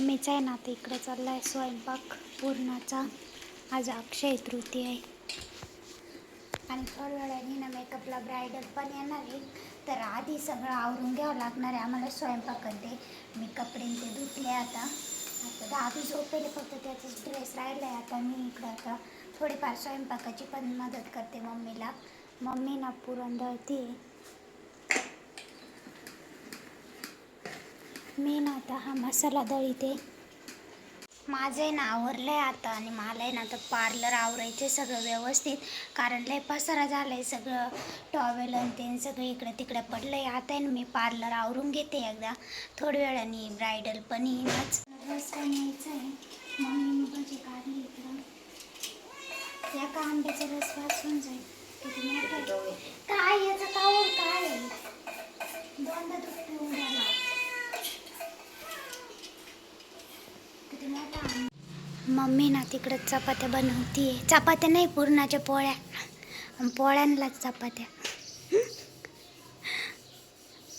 मम्मीचा आहे ना आता इकडे चालला आहे स्वयंपाक पूर्णाचा. आज अक्षय तृतीय आहे. आणि थोड्या वेळाने ना मेकअपला ब्रायडल पण येणार आहे. तर आधी सगळं आवरून घ्यावं लागणार आहे. आम्हाला स्वयंपाकात मी कपडे ते धुतले आता. आता आधी झोपेले फक्त त्याचाच ड्रेस राहिला आहे आता मी इकडं आता थोडीफार स्वयंपाकाची पण मदत करते मम्मीला. मम्मी ना पुरण दळते मी ना आता हा मसाला दळीते. माझं आहे ना आवरलं आहे आता आणि मला आहे ना आता पार्लर आवरायचे सगळं व्यवस्थित. कारण लय पसारा झालं आहे सगळं. टॉवेल आणि ते सगळं इकडं तिकडं पडलं आहे आता आहे ना मी पार्लर आवरून घेते एकदा. थोड्या वेळाने ब्रायडल पण येईनच. रस पण आहे भजी काढली इकडं. या का आंब्याचा रस वाचून जाईल? आहे. काय याचं कावर काय? दोनदा दुखत पिऊन झाला किती मोठा आंबा. मम्मी ना तिकडं चपात्या बनवतीये. चपात्या नाही पुरणाच्या पोळ्या. पोळ्यांनाच चपात्या.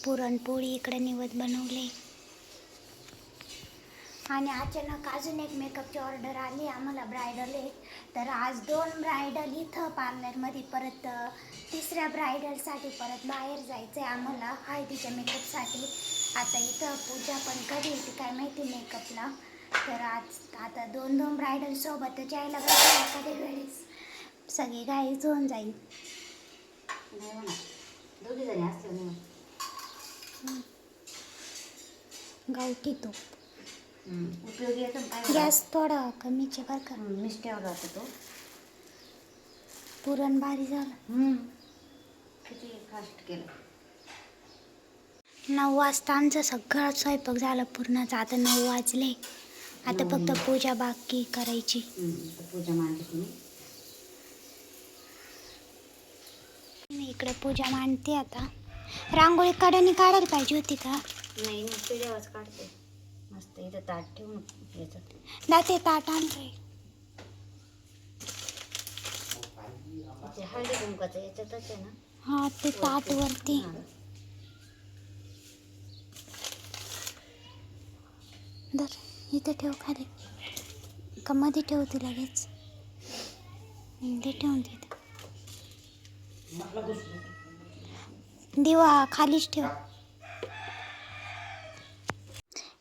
पुरणपोळी इकडे निवत बनवले. आणि अचानक अजून एक मेकअपची ऑर्डर आली आम्हाला ब्रायडल एक. तर आज दोन ब्रायडल इथं पार्लरमध्ये परत तिसऱ्या ब्रायडलसाठी परत बाहेर जायचं आहे आम्हाला हळदीच्या मेकअपसाठी. आता इथं पूजा पण कधी ती काय माहिती मेकअपला. तर आज आता दोन दोन ब्रायडल सोबतच यायला पाहिजे एखाद्या वेळेस सगळी घाईच होऊन जाईल. नाही म्हणा. दोघी जणी गावठी तूप उपयोगी येतो ना काय गॅस थोडा कमीचे बरं का. मिस्टेवर राहतो तो. पुरण भारी झालं. किती फास्ट केलं. नऊ वाजता आमचं सगळं स्वयंपाक झाला पूर्णच आता नऊ वाजले. आता फक्त पूजा बाकी करायची. पूजा तुम्ही. मी इकडे पूजा मांडते आता. रांगोळी काढानी काढायला पाहिजे होती का? नाही मी पिढ्यावरच काढते. मस्त इथं ताट ठेवून याचं दाते ताट आणतोय ते हळदी कुंकाचं याच्यातच आहे ना? हा ते ताट वरती. दर इथं ठेव खाली. का मध्ये ठेवते लगेच? इथे ठेवून तिथं दिवा खालीच ठेव.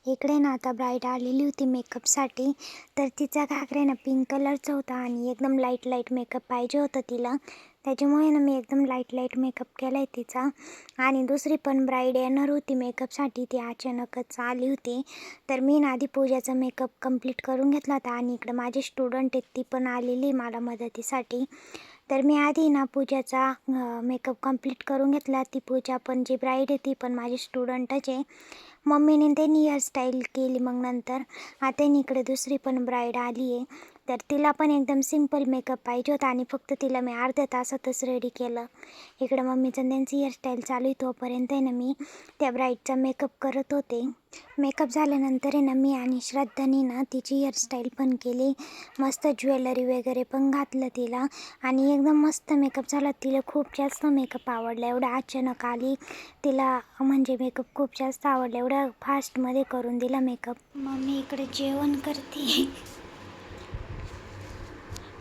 इकडे ना आता ब्राईड आलेली होती मेकअपसाठी तर तिचा घागरे ना पिंक कलरचा होता आणि एकदम लाइट लाइट मेकअप पाहिजे होतं तिला. त्याच्यामुळे ना मी एकदम लाइट लाइट मेकअप केला आहे तिचा. आणि दुसरी पण ब्राईड येणार होती मेकअपसाठी ती अचानकच आली होती. तर मी ना आधी पूजाचा मेकअप कंप्लीट करून घेतला होता आणि इकडं माझे स्टुडंट आहेत ती पण आलेली मला मदतीसाठी. तर मी आधी ना पूजाचा मेकअप कंप्लीट करून घेतला. ती पूजा पण जी ब्राईड आहे ती पण माझी स्टुडंटच आहे. मम्मीने त्यांनी हेअरस्टाईल केली. मग नंतर आता इकडे दुसरी पण ब्राईड आली आहे तर तिला पण एकदम सिंपल मेकअप पाहिजे होता आणि फक्त तिला मी अर्ध्या तासातच रेडी केलं. इकडं मम्मीचं त्यांची हेअरस्टाईल चालू आहे तोपर्यंत आहे ना मी त्या ब्राईडचा मेकअप करत होते. मेकअप झाल्यानंतर आहे ना मी आणि श्रद्धानी ना तिची हेअरस्टाईल पण केली. मस्त ज्वेलरी वगैरे पण घातलं तिला आणि एकदम मस्त मेकअप झाला. तिला खूप जास्त मेकअप आवडला. एवढा अचानक आली. तिला म्हणजे मेकअप खूप जास्त आवडला. एवढा फास्टमध्ये करून दिला मेकअप मम्मी इकडे जेवण करते.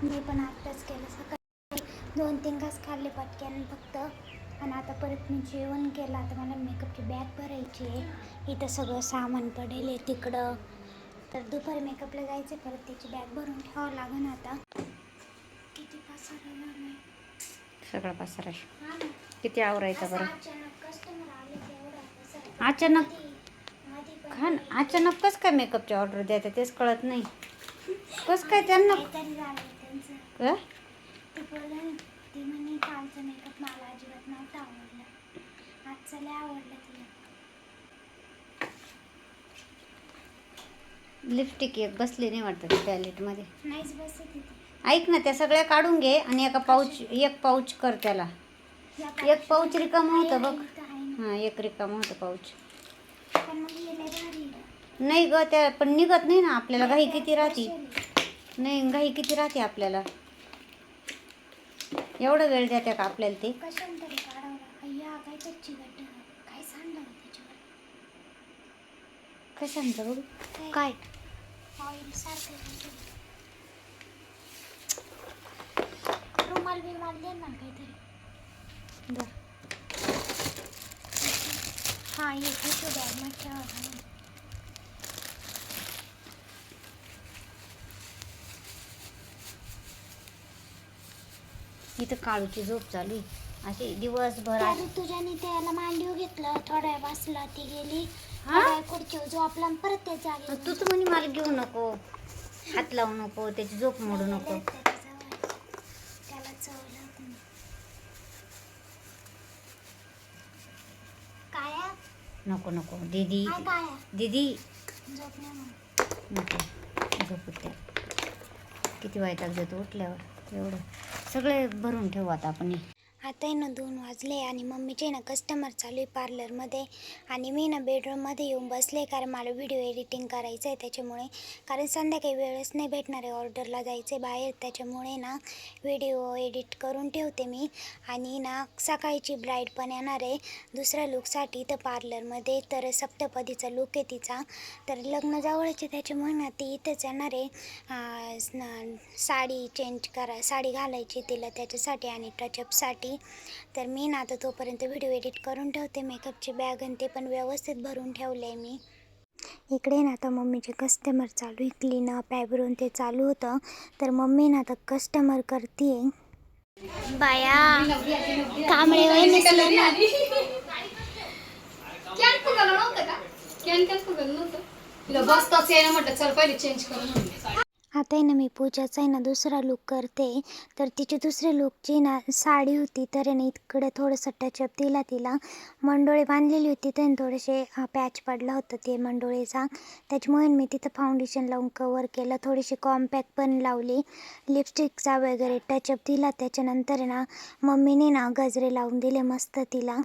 मी पण आत्ताच केलं. सकाळी दोन तीन घास खाल्ले पटक्यान फक्त. आणि आता परत मी जेवण केलं. आता मला मेकअपची बॅग भरायची आहे. इथं सगळं सामान पडेल आहे तिकडं. तर दुपारी मेकअपला जायचं परत त्याची बॅग भरून ठेवावं लागेल आता. किती पसारा. सगळा पसारा. किती आवरायचा बरं? अचानक customer आले की एवढा पसारा. अचानक आधी- आधी पण खा ना. अचानक कसं काय मेकअपची ऑर्डर द्यायचं तेच कळत नाही. कसं काय त्यांना ती बोलले ना, ती म्हणे कालचा मेकअप मला अजिबात नव्हता आवडला. आजचा लय आवडला तिला. लिपस्टिक एक बसली नाही वाटतं पॅलेटमध्ये नाहीच बसत तिथे ऐक ना त्या सगळ्या काढून घे आणि एका पाऊच एक पाऊच कर त्याला. एक पाऊच रिकामं होतं बघ. हां एक रिकामं होतं पाऊच. नाही ग त्या पण निघत नाही ना आपल्याला घाई किती राहते? नाही घाई किती राहते आपल्याला? एवढा वेळ द्या का आपल्याला ते. कशाला तरी काढावं? लागतं. अय्या काय कच्ची काय सांडलं त्याच्यावर? कशांचं बघू. काय? काय? ऑइल सारखं रुमाल बिमाल दे ना काहीतरी. दर हां बॅगमध्ये ठेवा. इथं काळूची झोप चालू आहे. अशी दिवसभर अशी- ऋतुजाने त्याला मांडीव घेतलं. थोड्या बसला ती गेली. हा? थोड्या वेळ खुर्चीवर झोपला आणि परत त्या जागी तू तर म्हणे मला घेऊ नको. हात लावू नको. त्याची झोप मोडू नको. त्याला नको नको. दीदी. दीदी. झोप नाही म्हणून. नको. झोपू त्या किती वाईट देतो उठल्यावर? एवढं. सगळे भरून ठेवू आता आपण. आता आहे ना दोन वाजले आणि मम्मीचे ना कस्टमर चालू आहे पार्लरमध्ये आणि मी ना बेडरूममध्ये येऊन बसले कारण मला व्हिडिओ एडिटिंग करायचं आहे त्याच्यामुळे. कारण संध्याकाळी वेळच नाही भेटणार आहे ऑर्डरला जायचं आहे बाहेर. त्याच्यामुळे ना व्हिडिओ एडिट करून ठेवते मी. आणि ना सकाळची ब्राईड पण येणार आहे. दुसऱ्या लुकसाठी तर पार्लरमध्ये तर सप्तपदीचा लुक आहे तिचा. तर लग्न जवळचे त्याच्यामुळे ना ती इथंच येणार आहे. न- साडी चेंज करा साडी घालायची तिला त्याच्यासाठी आणि टचअपसाठी तर मी ना आता तोपर्यंत व्हिडिओ एडिट करून ठेवते. मेकअपची बॅग आणि ते पण व्यवस्थित भरून ठेवलं आहे मी. इकडे ना आता मम्मीचे कस्टमर चालू आहे. क्लीनअप ॲब्रोन ते चालू होतं. तर मम्मी ना आता कस्टमर करते बाया कांबळे म्हटलं चल पहिले चेंज करून आता आहे ना मी पूजाचा आहे ना दुसरा लुक करते. तर तिची दुसरी लुकची ना साडी होती तर आहे ना इकडे थोडंसं टचअप दिला तिला. मंडोळे बांधलेली होती तर थोडेसे पॅच पडला होता ते मंडोळेचा. त्याच्यामुळे मी तिथं फाउंडेशन लावून कवर केलं थोडीशी कॉम्पॅक्ट पण लावली. लिपस्टिकचा वगैरे टचअप दिला त्याच्यानंतर ना मम्मीने ना गजरे लावून दिले मस्त तिला.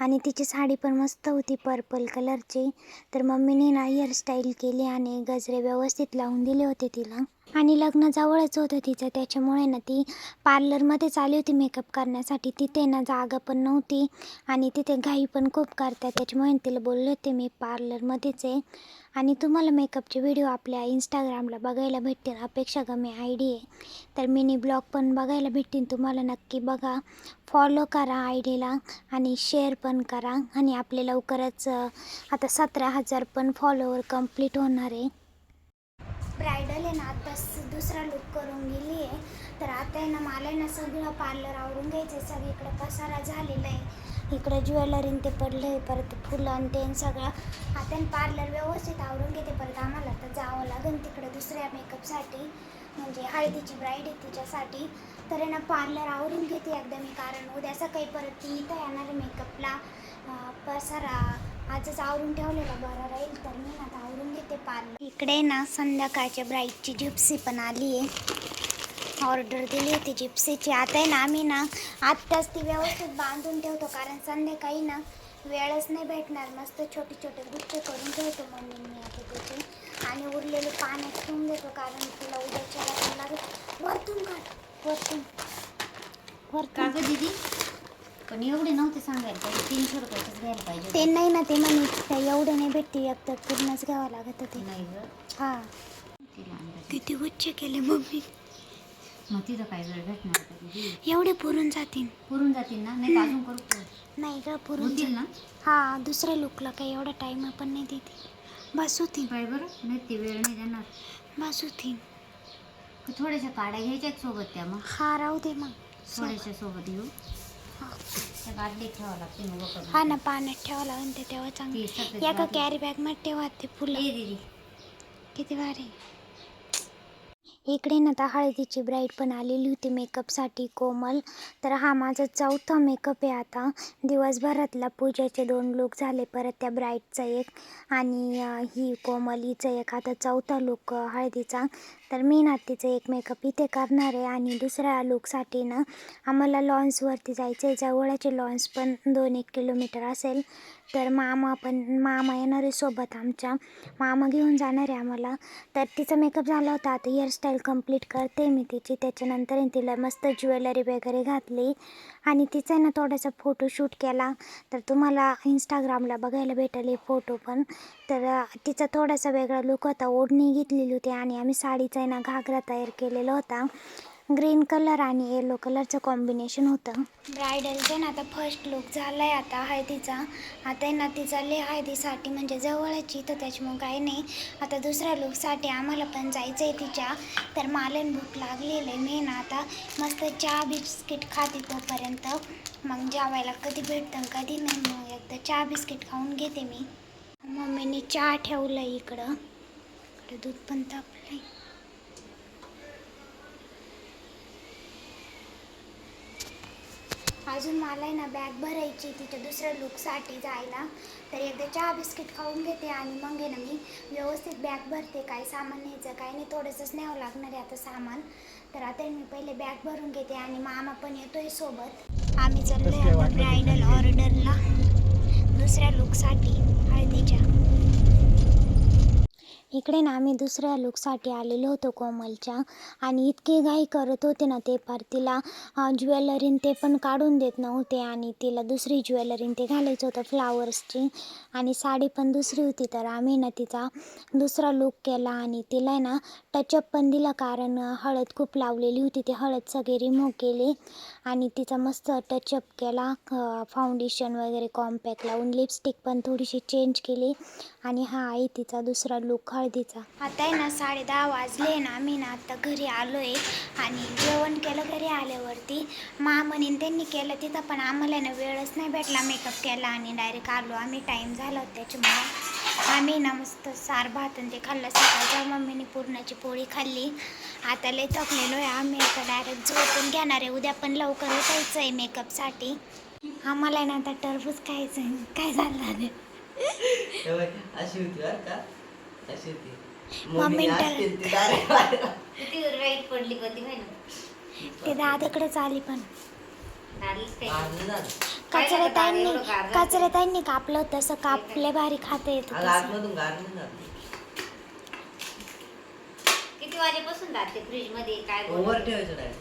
आणि तिची साडी पण मस्त होती पर्पल कलरची तर मम्मीने ना हेअरस्टाईल केली आणि गजरे व्यवस्थित लावून दिले होते तिला. आणि लग्न जवळच होतं तिचं. त्याच्यामुळे ना ती पार्लरमध्ये आली होती मेकअप करण्यासाठी. तिथे ना जागा पण नव्हती आणि तिथे घाई पण खूप करतात. त्याच्यामुळे तिला बोलले होते मी पार्लरमध्येच आहे. आणि तुम्हाला मेकअपचे व्हिडिओ आपल्या इंस्टाग्रामला बघायला भेटतील. अपेक्षा कमी आय डी आहे. तर मिनी ब्लॉग पण बघायला भेटतील. तुम्हाला नक्की बघा. फॉलो करा आय डीला आणि शेअर पण करा. आणि आपले लवकरच आता सतरा हजार पण फॉलोवर कंप्लीट होणार आहे. आत्ताच दुसरा लुक करून गेली आहे. तर आता आहे ना मला आहे ना सगळं पार्लर आवरून घ्यायचं आहे सगळीकडे पसारा झालेला आहे. इकडं ज्वेलरीन ते पडलं आहे परत फुलं आणि ते सगळं. आता पार्लर व्यवस्थित आवरून घेते. परत आम्हाला तर जावं लागेल तिकडं दुसऱ्या मेकअपसाठी म्हणजे हळदीची ब्राईड आहे तिच्यासाठी. तर आहे ना पार्लर आवरून घेते एकदा मी. कारण उद्या सकाळी परत ती इथं येणार आहे मेकअपला पसारा आजच आवरून ठेवलेला बरा राहील तर मी ना आता आवरून घेते पार्लर इकडे ना संध्याकाळच्या ब्राईटची जिप्सी पण आली आहे. ऑर्डर दिली होती जिप्सीची. आता आहे ना आम्ही ना आत्ताच ती व्यवस्थित बांधून ठेवतो कारण संध्याकाळी ना वेळच नाही भेटणार. मस्त छोटे छोटे गुच्छ करून ठेवतो मम्मी मी आता त्याचे. आणि उरलेले पाण्यात ठेवून देतो कारण तुला उद्याच्या लागेल वरतून काढ. वरतून. का वरतून गं दीदी? पण एवढे नव्हते सांगायला पाहिजे तीनशे रुपयाचंच घ्यायला पाहिजे ते होतं. नाही ना ते म्हणे ते एवढे नाही भेटते एक तर पूर्णच घ्यावं लागत ते नाही गं हा तिला अंदाज. किती गुच्छ केले मम्मी मग तिथं काय वेळ भेटणार होता एवढे पुरून जातील पुरून जातील ना नाही तर अजून करू का? नाही ग पुरून होतील. ना हा दुसऱ्या लुकला काही एवढा टाइम पण नाही देते बस होतील काय बरं नाही ते वेळ नाही देणार बस होतील थोड्याशा काड्या घ्यायच्या आहेत सोबत त्या मग हा राहू दे मग थोड्याशा सोबत घेऊ हा. ना पाण्यात ठेवावं लागेल ते तेव्हा चांगलं एका. कॅरी बॅगमध्ये ठेवा ते फुलं किती भारी इकडे ना आता हळदीची ब्राईड पण आलेली होती मेकअपसाठी कोमल. तर हा माझा चौथा मेकअप आहे आता. दिवसभरातला पूजाचे दोन लुक झाले परत त्या ब्राईडचा एक आणि ही कोमल हिचा एक. आता चौथा लुक हळदीचा. तर मी ना तिचं एक मेकअप इथे करणार आहे आणि दुसऱ्या लुकसाठी ना आम्हाला लॉन्सवरती जायचं आहे जवळचे लॉन्स पण दोन एक किलोमीटर असेल. तर मामा पण मामा येणार आहे सोबत आमच्या. मामा घेऊन जाणार आहे आम्हाला. तर तिचा मेकअप झाला होता. आता हेअरस्टाईल कंप्लीट करते मी तिची. त्याच्यानंतर तिला मस्त ज्वेलरी वगैरे घातली. आणि तिचा आहे ना थोडासा फोटोशूट केला. तर तुम्हाला इंस्टाग्रामला बघायला भेटेल हे फोटो पण. तर तिचा थोडासा वेगळा लुक होता. ओढणी घेतलेली होती आणि आम्ही साडीचा आहे ना घागरा तयार केलेला होता. ग्रीन कलर आणि येलो कलरचं कॉम्बिनेशन होतं. ब्रायडलचं ना आता फर्स्ट लुक झाला आहे आता हळदीचा. आता आहे ना तिचा ले हळदीसाठी म्हणजे जवळची तर त्याच्यामुळे काही नाही. आता दुसऱ्या लुकसाठी आम्हाला पण जायचं आहे तिच्या. तर मला भूक लागलेलं आहे मी ना आता. मस्त चहा बिस्किट खाते तोपर्यंत. मग जेवायला कधी भेटतं कधी नाही मग एकदा चहा बिस्किट खाऊन घेते मी. मम्मीने चहा ठेवलं इकडं. इकडं दूध पण तापलं अजून मला आहे ना बॅग भरायची तिच्या दुसऱ्या लुकसाठी जायला. तर एकदा चहा बिस्किट खाऊन घेते आणि मग आहे ना मी व्यवस्थित बॅग भरते. काय सामान न्यायचं काय नाही थोडंसंच न्यावं लागणार आहे आता सामान. तर आता मी पहिले बॅग भरून घेते आणि मामा पण येतोय सोबत. आम्ही चाललोय आता ब्रायडल ऑर्डरला दुसऱ्या लुकसाठी हळदीच्या. इकडे ना आम्ही दुसऱ्या लुकसाठी आलेलो होतो कोमलच्या. आणि इतके घाई करत होते ना ते पार तिला ज्वेलरीन ते पण काढून देत नव्हते. आणि तिला दुसरी ज्वेलरीन ते घालायचं होतं फ्लावर्सची. आणि साडी पण दुसरी होती. तर आम्ही ना तिचा दुसरा लुक केला. आणि तिला आहे ना टचअप पण दिला. कारण हळद खूप लावलेली होती. ती हळद सगळे रिमूव्ह केली. आणि तिचा मस्त टचअप केला. फाउंडेशन वगैरे कॉम्पॅक्ट लावून. लिपस्टिक पण थोडीशी चेंज केली. आणि हा आहे तिचा दुसरा लुक हळदीचा आता आहे ना साडे दहा वाजले ना आम्ही ना आता घरी आलो आहे आणि जेवण केलं घरी आल्यावरती. मामनीन त्यांनी केलं तिथं पण आम्हाला आहे ना वेळच नाही भेटला मेकअप केला आणि डायरेक्ट आलो. आम्ही टाईम झाला होता त्याच्यामुळं. आम्ही ना मस्त सार भात आणि ते खाल्लं. सकाळच्या मम्मीने पुरणाची पोळी खाल्ली. आता लय थकलेलो आहे. आम्ही आता डायरेक्ट झोपून घेणार आहे. उद्या पण लवकर उठायचं आहे मेकअपसाठी आम्हाला आहे ना आता टरबूज खायचं आहे. काय झालं? अशी होती बरं का? अशी होती? मम्मी ती दारे बाहेर. किती राईट पडली कधी काय ना ते दादाकडेच आली पण. काढलीच काय मारलं ना. कचऱ्याताईंनी एवढं गार झालं. कचऱ्याताईंनी कापलं होतं? तसं कापले भारी खाता येत आज आतमधून गारलं ना किती वाजेपासून जाते फ्रीजमध्ये? काय ओव्हर ठेवायचं नाही